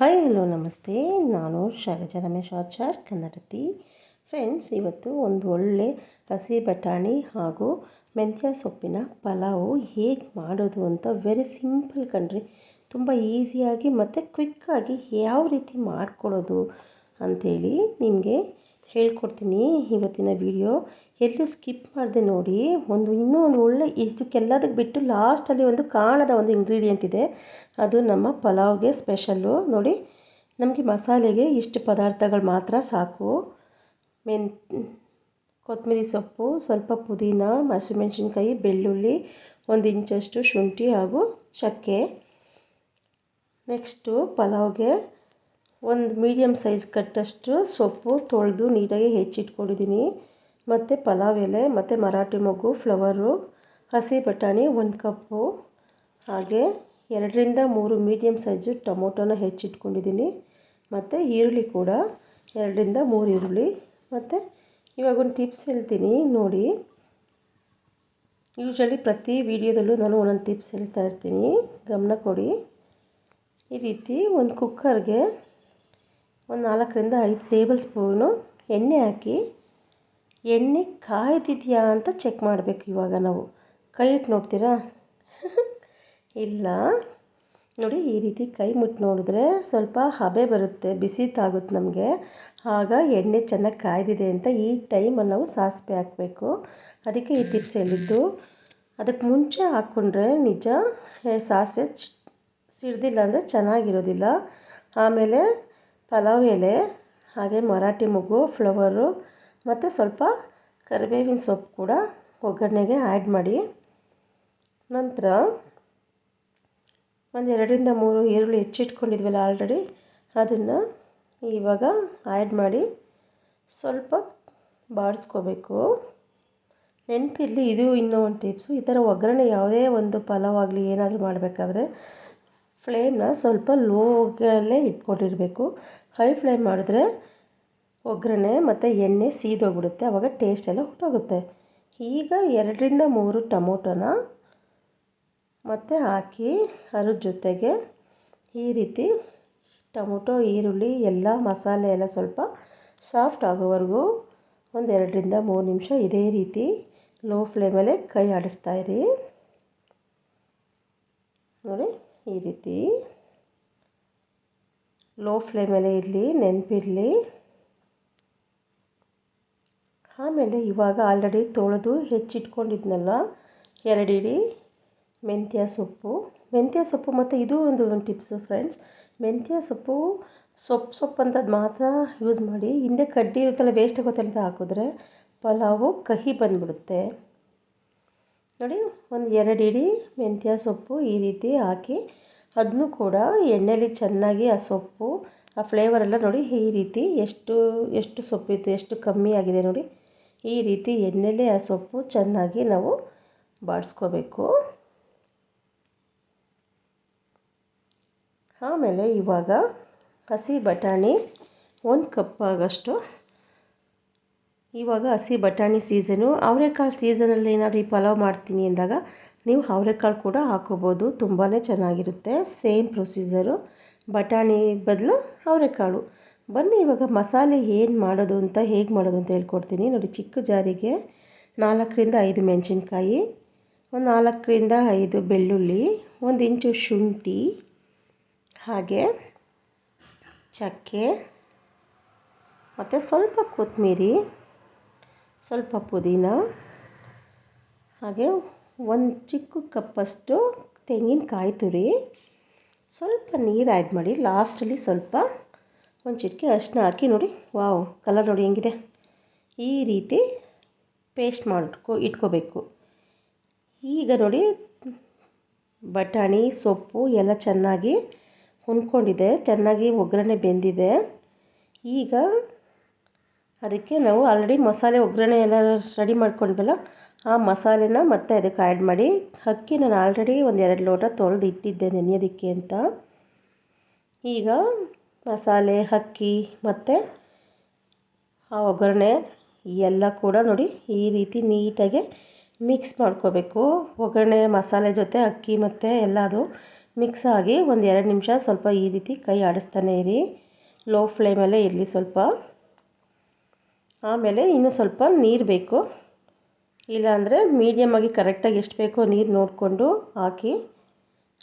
Hi, hello, ನಮಸ್ತೆ. ನಾನು ಶೈಲಜಾ ರಮೇಶ್ ಆಚಾರ್, ಕನ್ನಡತಿ. ಫ್ರೆಂಡ್ಸ್, ಇವತ್ತು ಒಂದು ಒಳ್ಳೆ ಹಸಿ ಬಟಾಣಿ ಹಾಗೂ ಮೆಂತ್ಯ ಸೊಪ್ಪಿನ ಪಲಾವು ಹೇಗೆ ಮಾಡೋದು ಅಂತ ವೆರಿ ಸಿಂಪಲ್ ಕಣ್ರಿ. ತುಂಬ ಈಸಿಯಾಗಿ ಮತ್ತು ಕ್ವಿಕ್ಕಾಗಿ ಯಾವ ರೀತಿ ಮಾಡ್ಕೊಳ್ಳೋದು ಅಂಥೇಳಿ ನಿಮಗೆ ಹೇಳ್ಕೊಡ್ತೀನಿ ಇವತ್ತಿನ ವಿಡಿಯೋ ಎಲ್ಲೂ ಸ್ಕಿಪ್ ಮಾಡಿದೆ ನೋಡಿ. ಒಂದು ಇನ್ನೂ ಒಂದು ಒಳ್ಳೆ ಇದಕ್ಕೆಲ್ಲದಕ್ಕೆ ಬಿಟ್ಟು ಲಾಸ್ಟಲ್ಲಿ ಒಂದು ಕಾಣದ ಒಂದು ಇಂಗ್ರೀಡಿಯೆಂಟ್ ಇದೆ. ಅದು ನಮ್ಮ ಪಲಾವ್ಗೆ ಸ್ಪೆಷಲ್ಲು ನೋಡಿ, ನಮಗೆ ಮಸಾಲೆಗೆ ಇಷ್ಟು ಪದಾರ್ಥಗಳು ಮಾತ್ರ ಸಾಕು. ಮೆನ್ ಕೊತ್ತಂಬರಿ ಸೊಪ್ಪು, ಸ್ವಲ್ಪ ಪುದೀನ, ಹಸಿಮೆಣ್ಸಿನ್ಕಾಯಿ, ಬೆಳ್ಳುಳ್ಳಿ, ಒಂದು ಇಂಚಷ್ಟು ಶುಂಠಿ ಹಾಗೂ ಚಕ್ಕೆ. ನೆಕ್ಸ್ಟು ಪಲಾವ್ಗೆ ಒಂದು ಮೀಡಿಯಮ್ ಸೈಜ್ ಕಟ್ಟಷ್ಟು ಸೊಪ್ಪು ತೊಳೆದು ನೀಟಾಗಿ ಹೆಚ್ಚಿಟ್ಕೊಂಡಿದ್ದೀನಿ. ಮತ್ತು ಪಲಾವ್ ಎಲೆ, ಮತ್ತು ಮರಾಠಿ ಮೊಗ್ಗು, ಫ್ಲವರು, ಹಸಿ ಬಟಾಣಿ ಒಂದು ಕಪ್ಪು. ಹಾಗೆ ಎರಡರಿಂದ ಮೂರು ಮೀಡಿಯಮ್ ಸೈಜು ಟೊಮೊಟೊನ ಹೆಚ್ಚಿಟ್ಕೊಂಡಿದ್ದೀನಿ. ಮತ್ತು ಈರುಳ್ಳಿ ಕೂಡ ಎರಡರಿಂದ ಮೂರು ಈರುಳ್ಳಿ. ಮತ್ತು ಇವಾಗ ಒಂದು ಟಿಪ್ಸ್ ಹೇಳ್ತೀನಿ, ನೋಡಿ. ಯೂಶ್ವಲಿ ಪ್ರತಿ ವೀಡಿಯೋದಲ್ಲೂ ನಾನು ಒಂದೊಂದು ಟಿಪ್ಸ್ ಹೇಳ್ತಾ ಇರ್ತೀನಿ. ಗಮನ ಕೊಡಿ. ಈ ರೀತಿ ಒಂದು ಕುಕ್ಕರ್ಗೆ ಒಂದು ನಾಲ್ಕರಿಂದ ಐದು ಟೇಬಲ್ ಸ್ಪೂನು ಎಣ್ಣೆ ಹಾಕಿ, ಎಣ್ಣೆ ಕಾಯ್ದಿದೆಯಾ ಅಂತ ಚೆಕ್ ಮಾಡಬೇಕು ಇವಾಗ ನಾವು. ಕೈ ಇಟ್ಟು ನೋಡ್ತೀರಾ? ಇಲ್ಲ. ನೋಡಿ, ಈ ರೀತಿ ಕೈ ಮುಟ್ಟು ನೋಡಿದ್ರೆ ಸ್ವಲ್ಪ ಹಬೆ ಬರುತ್ತೆ, ಬಿಸಿ ತಾಗುತ್ತೆ ನಮಗೆ. ಆಗ ಎಣ್ಣೆ ಚೆನ್ನಾಗಿ ಕಾಯ್ದಿದೆ ಅಂತ ಈ ಟೈಮಲ್ಲಿ ನಾವು ಸಾಸಿವೆ ಹಾಕಬೇಕು. ಅದಕ್ಕೆ ಈ ಟಿಪ್ಸ್ ಹೇಳಿದ್ದು. ಅದಕ್ಕೆ ಮುಂಚೆ ಹಾಕ್ಕೊಂಡ್ರೆ ನಿಜ ಸಾಸಿವೆ ಸಿಡ್ದಿಲ್ಲ ಅಂದರೆ ಚೆನ್ನಾಗಿರೋದಿಲ್ಲ. ಆಮೇಲೆ ಪಲಾವ್ ಎಲೆ, ಹಾಗೆ ಮರಾಠಿ ಮೊಗ್ಗು, ಫ್ಲವರು ಮತ್ತು ಸ್ವಲ್ಪ ಕರಿಬೇವಿನ ಸೊಪ್ಪು ಕೂಡ ಒಗ್ಗರಣೆಗೆ ಆ್ಯಡ್ ಮಾಡಿ. ನಂತರ ಒಂದು ಎರಡರಿಂದ ಮೂರು ಈರುಳ್ಳಿ ಹೆಚ್ಚಿಟ್ಕೊಂಡಿದ್ವಲ್ಲ ಆಲ್ರೆಡಿ ಅದನ್ನು ಇವಾಗ ಆ್ಯಡ್ ಮಾಡಿ ಸ್ವಲ್ಪ ಬಾಡಿಸ್ಕೋಬೇಕು ನೆನಪಿರಲಿ, ಇದು ಇನ್ನೂ ಒಂದು ಟಿಪ್ಸು ಈ ಥರ ಒಗ್ಗರಣೆ ಯಾವುದೇ ಒಂದು ಪಲಾವ್ ಆಗಲಿ ಏನಾದರೂ ಮಾಡಬೇಕಾದ್ರೆ ಫ್ಲೇಮ್ನ ಸ್ವಲ್ಪ ಲೋಗಲ್ಲೇ ಇಟ್ಕೊಂಡಿರಬೇಕು. ಹೈ ಫ್ಲೇಮ್ ಮಾಡಿದ್ರೆ ಒಗ್ಗರಣೆ ಮತ್ತು ಎಣ್ಣೆ ಸೀದೋಗ್ಬಿಡುತ್ತೆ ಆವಾಗ ಟೇಸ್ಟ್ ಎಲ್ಲ ಹೊಟ್ಟೋಗುತ್ತೆ. ಈಗ ಎರಡರಿಂದ ಮೂರು ಟೊಮೊಟೊನ ಮತ್ತು ಹಾಕಿ ಅದ್ರ ಜೊತೆಗೆ ಈ ರೀತಿ ಟೊಮೊಟೊ, ಈರುಳ್ಳಿ, ಎಲ್ಲ ಮಸಾಲೆ ಎಲ್ಲ ಸ್ವಲ್ಪ ಸಾಫ್ಟ್ ಆಗೋವರೆಗೂ ಒಂದು ಎರಡರಿಂದ ಮೂರು ನಿಮಿಷ ಇದೇ ರೀತಿ ಲೋ ಫ್ಲೇಮಲ್ಲೇ ಕೈ ಆಡಿಸ್ತಾಯಿರಿ ನೋಡಿ. ಈ ರೀತಿ ಲೋ ಫ್ಲೇಮಲ್ಲೇ ಇರಲಿ ನೆನಪಿರಲಿ ಆಮೇಲೆ ಇವಾಗ ಆಲ್ರೆಡಿ ತೊಳೆದು ಹೆಚ್ಚಿಟ್ಕೊಂಡಿದ್ನಲ್ಲ, ಎರಡು ಇಡೀ ಮೆಂತ್ಯ ಸೊಪ್ಪು. ಮೆಂತ್ಯ ಸೊಪ್ಪು ಮತ್ತು ಇದು ಒಂದು ಟಿಪ್ಸು ಫ್ರೆಂಡ್ಸ್ ಮೆಂತ್ಯ ಸೊಪ್ಪು ಸೊಪ್ಪು ಸೊಪ್ಪು ಅಂತದ್ದು ಮಾತ್ರ ಯೂಸ್ ಮಾಡಿ. ಹಿಂದೆ ಕಡ್ಡಿ ಇರುತ್ತಲ್ಲ ವೇಸ್ಟ್ ಆಗುತ್ತಲ್ಲ ಹಾಕಿದ್ರೆ, ಪಲಾವು ಕಹಿ ಬಂದುಬಿಡುತ್ತೆ. ನೋಡಿ, ಒಂದು ಎರಡು ಇಡಿ ಮೆಂತ್ಯ ಸೊಪ್ಪು ಈ ರೀತಿ ಹಾಕಿ ಅದನ್ನು ಕೂಡ ಎಣ್ಣೆಲಿ ಚೆನ್ನಾಗಿ ಆ ಸೊಪ್ಪು, ಆ ಫ್ಲೇವರೆಲ್ಲ ನೋಡಿ ಈ ರೀತಿ ಎಷ್ಟು ಎಷ್ಟು ಸೊಪ್ಪಿತ್ತು ಎಷ್ಟು ಕಮ್ಮಿ ಆಗಿದೆ ನೋಡಿ. ಈ ರೀತಿ ಎಣ್ಣೆಲೇ ಆ ಸೊಪ್ಪು ಚೆನ್ನಾಗಿ ನಾವು ಬಾಡಿಸ್ಕೋಬೇಕು ಆಮೇಲೆ ಇವಾಗ ಹಸಿ ಬಟಾಣಿ ಒಂದು ಕಪ್ ಆಗಷ್ಟು ಇವಾಗ ಹಸಿ ಬಟಾಣಿ ಸೀಸನು ಅವರೆಕಾಳು ಸೀಸನಲ್ಲಿ ಏನಾದರೂ ಈ ಪಲಾವ್ ಮಾಡ್ತೀನಿ ಅಂದಾಗ ನೀವು ಅವರೆಕಾಳು ಕೂಡ ಹಾಕೋಬೋದು. ತುಂಬಾ ಚೆನ್ನಾಗಿರುತ್ತೆ. ಸೇಮ್ ಪ್ರೊಸೀಜರು ಬಟಾಣಿ ಬದಲು ಅವರೆಕಾಳು. ಬನ್ನಿ ಇವಾಗ ಮಸಾಲೆ ಏನು ಮಾಡೋದು ಅಂತ ಹೇಗೆ ಮಾಡೋದು ಅಂತ ಹೇಳ್ಕೊಡ್ತೀನಿ. ನೋಡಿ ಚಿಕ್ಕ ಜಾರಿಗೆ ನಾಲ್ಕರಿಂದ ಐದು ಮೆಣಸಿನ್ಕಾಯಿ, ಒಂದು ನಾಲ್ಕರಿಂದ ಐದು ಬೆಳ್ಳುಳ್ಳಿ, ಒಂದು ಇಂಚು ಶುಂಠಿ, ಹಾಗೆ ಚಕ್ಕೆ, ಮತ್ತು ಸ್ವಲ್ಪ ಕೊತ್ತಂಬರಿ ಸ್ವಲ್ಪ ಪುದೀನ, ಹಾಗೆ ಒಂದು ಚಿಕ್ಕ ಕಪ್ಪಷ್ಟು ತೆಂಗಿನಕಾಯಿ ತುರಿ, ಸ್ವಲ್ಪ ನೀರು ಆ್ಯಡ್ ಮಾಡಿ ಲಾಸ್ಟಲ್ಲಿ ಸ್ವಲ್ಪ ಒಂದು ಚಿಟಿಕೆ ಅರಿಶಿನ ಹಾಕಿ ನೋಡಿ. ವಾವ್ ಕಲರ್ ನೋಡಿ ಹೆಂಗಿದೆ. ಈ ರೀತಿ ಪೇಸ್ಟ್ ಮಾಡ್ಕೊ, ಇಟ್ಕೋಬೇಕು. ಈಗ ನೋಡಿ, ಬಟಾಣಿ, ಸೊಪ್ಪು ಎಲ್ಲ ಚೆನ್ನಾಗಿ ಹೊಂದ್ಕೊಂಡಿದೆ ಚೆನ್ನಾಗಿ ಒಗ್ಗರಣೆ ಬೆಂದಿದೆ. ಈಗ ಅದಕ್ಕೆ ನಾವು ಆಲ್ರೆಡಿ ಮಸಾಲೆ ಒಗ್ಗರಣೆ ಎಲ್ಲ ರೆಡಿ ಮಾಡ್ಕೊಂಡ್ವಲ್ಲ, ಆ ಮಸಾಲೆನ ಮತ್ತೆ ಅದಕ್ಕೆ ಆ್ಯಡ್ ಮಾಡಿ, ಅಕ್ಕಿ ನಾನು ಆಲ್ರೆಡಿ ಒಂದು ಎರಡು ಲೋಟ ತೊಳೆದು ಇಟ್ಟಿದ್ದೆ ನೆನೆಯೋದಕ್ಕೆ ಅಂತ. ಈಗ ಮಸಾಲೆ, ಅಕ್ಕಿ ಮತ್ತು ಆ ಒಗ್ಗರಣೆ ಎಲ್ಲ ಕೂಡ ನೋಡಿ ಈ ರೀತಿ ನೀಟಾಗಿ ಮಿಕ್ಸ್ ಮಾಡ್ಕೋಬೇಕು. ಒಗ್ಗರಣೆ, ಮಸಾಲೆ ಜೊತೆ ಅಕ್ಕಿ ಮತ್ತು ಎಲ್ಲ ಅದು ಮಿಕ್ಸ್ ಆಗಿ ಒಂದು ಎರಡು ನಿಮಿಷ ಸ್ವಲ್ಪ ಈ ರೀತಿ ಕೈ ಆಡಿಸ್ತಾನೆ ಇರಿ. ಲೋ ಫ್ಲೇಮಲ್ಲೇ ಇರಲಿ ಸ್ವಲ್ಪ. ಆಮೇಲೆ ಇನ್ನೂ ಸ್ವಲ್ಪ ನೀರು ಬೇಕು. ಇಲ್ಲಾಂದರೆ ಮೀಡಿಯಮ್ಮಾಗಿ ಕರೆಕ್ಟಾಗಿ ಎಷ್ಟು ಬೇಕೋ ನೀರು ನೋಡಿಕೊಂಡು ಹಾಕಿ,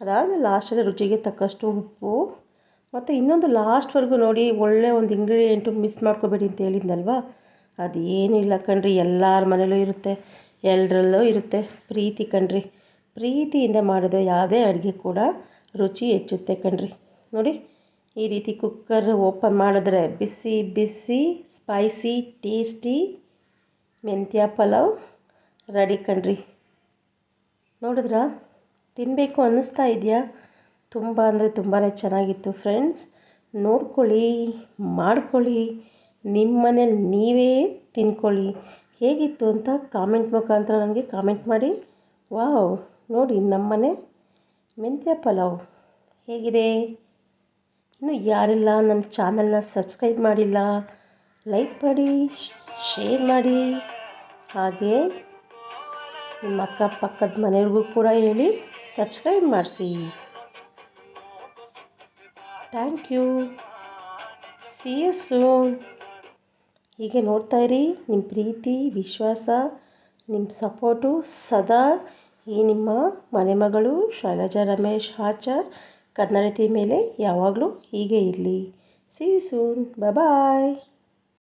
ಅದಾದಮೇಲೆ ಲಾಸ್ಟಲ್ಲಿ ರುಚಿಗೆ ತಕ್ಕಷ್ಟು ಉಪ್ಪು. ಮತ್ತು ಇನ್ನೊಂದು ಲಾಸ್ಟ್ವರೆಗೂ ನೋಡಿ, ಒಳ್ಳೆ ಒಂದು ಇಂಗ್ರೀಡಿಯೆಂಟು ಮಿಸ್ ಮಾಡ್ಕೋಬೇಡಿ ಅಂತ ಹೇಳಿದ್ನಲ್ವಾ? ಅದೇನೂ ಇಲ್ಲ ಕಣ್ರಿ, ಎಲ್ಲರ ಮನೇಲೂ ಇರುತ್ತೆ ಎಲ್ಲರಲ್ಲೂ ಇರುತ್ತೆ ಪ್ರೀತಿ ಕಣ್ರಿ. ಪ್ರೀತಿಯಿಂದ ಮಾಡಿದ್ರೆ ಯಾವುದೇ ಅಡುಗೆ ಕೂಡ ರುಚಿ ಹೆಚ್ಚುತ್ತೆ ಕಣ್ರಿ. ನೋಡಿ ಈ ರೀತಿ ಕುಕ್ಕರ್ ಓಪನ್ ಮಾಡಿದ್ರೆ ಬಿಸಿ ಬಿಸಿ ಸ್ಪೈಸಿ ಟೇಸ್ಟಿ ಮೆಂತ್ಯ ಪಲಾವ್ ರೆಡಿ ಕಣ್ರಿ. ನೋಡಿದ್ರಾ? ತಿನ್ನಬೇಕು ಅನ್ನಿಸ್ತಾ ಇದೆಯಾ? ತುಂಬ ಅಂದರೆ ತುಂಬಾ ಚೆನ್ನಾಗಿತ್ತು ಫ್ರೆಂಡ್ಸ್ ನೋಡ್ಕೊಳ್ಳಿ, ಮಾಡ್ಕೊಳ್ಳಿ. ನಿಮ್ಮ ಮನೇಲಿ ನೀವೇ ತಿನ್ಕೊಳ್ಳಿ. ಹೇಗಿತ್ತು ಅಂತ ಕಾಮೆಂಟ್ ಮುಖಾಂತರ ನನಗೆ ಕಾಮೆಂಟ್ ಮಾಡಿ. ವಾವ್ ನೋಡಿ ನಮ್ಮನೆ ಮೆಂತ್ಯ ಪಲಾವ್ ಹೇಗಿದೆ? ಇನ್ನು ಯಾರೆಲ್ಲ, ನನ್ನ ಚಾನಲ್ನ ಸಬ್ಸ್ಕ್ರೈಬ್ ಮಾಡಿಲ್ಲ, ಲೈಕ್ ಮಾಡಿ, ಶೇರ್ ಮಾಡಿ. ಹಾಗೆ ನಿಮ್ಮ ಅಕ್ಕಪಕ್ಕದ ಮನೆಯವ್ರಿಗೂ ಕೂಡ ಹೇಳಿ ಸಬ್ಸ್ಕ್ರೈಬ್ ಮಾಡಿಸಿ. Thank you. See you soon ಹೀಗೆ ನೋಡ್ತಾ ಇರಿ, ನಿಮ್ಮ ಪ್ರೀತಿ, ವಿಶ್ವಾಸ, ನಿಮ್ಮ ಸಪೋರ್ಟು ಸದಾ ಈ ನಿಮ್ಮ ಮನೆಮಗಳು ಶೈಲಜಾ, ರಮೇಶ್, ಆಚಾರ್ ಕನ್ನಡತಿ ಮೇಲೆ ಯಾವಾಗಲೂ ಹೀಗೆ ಇರಲಿ. C you soon bye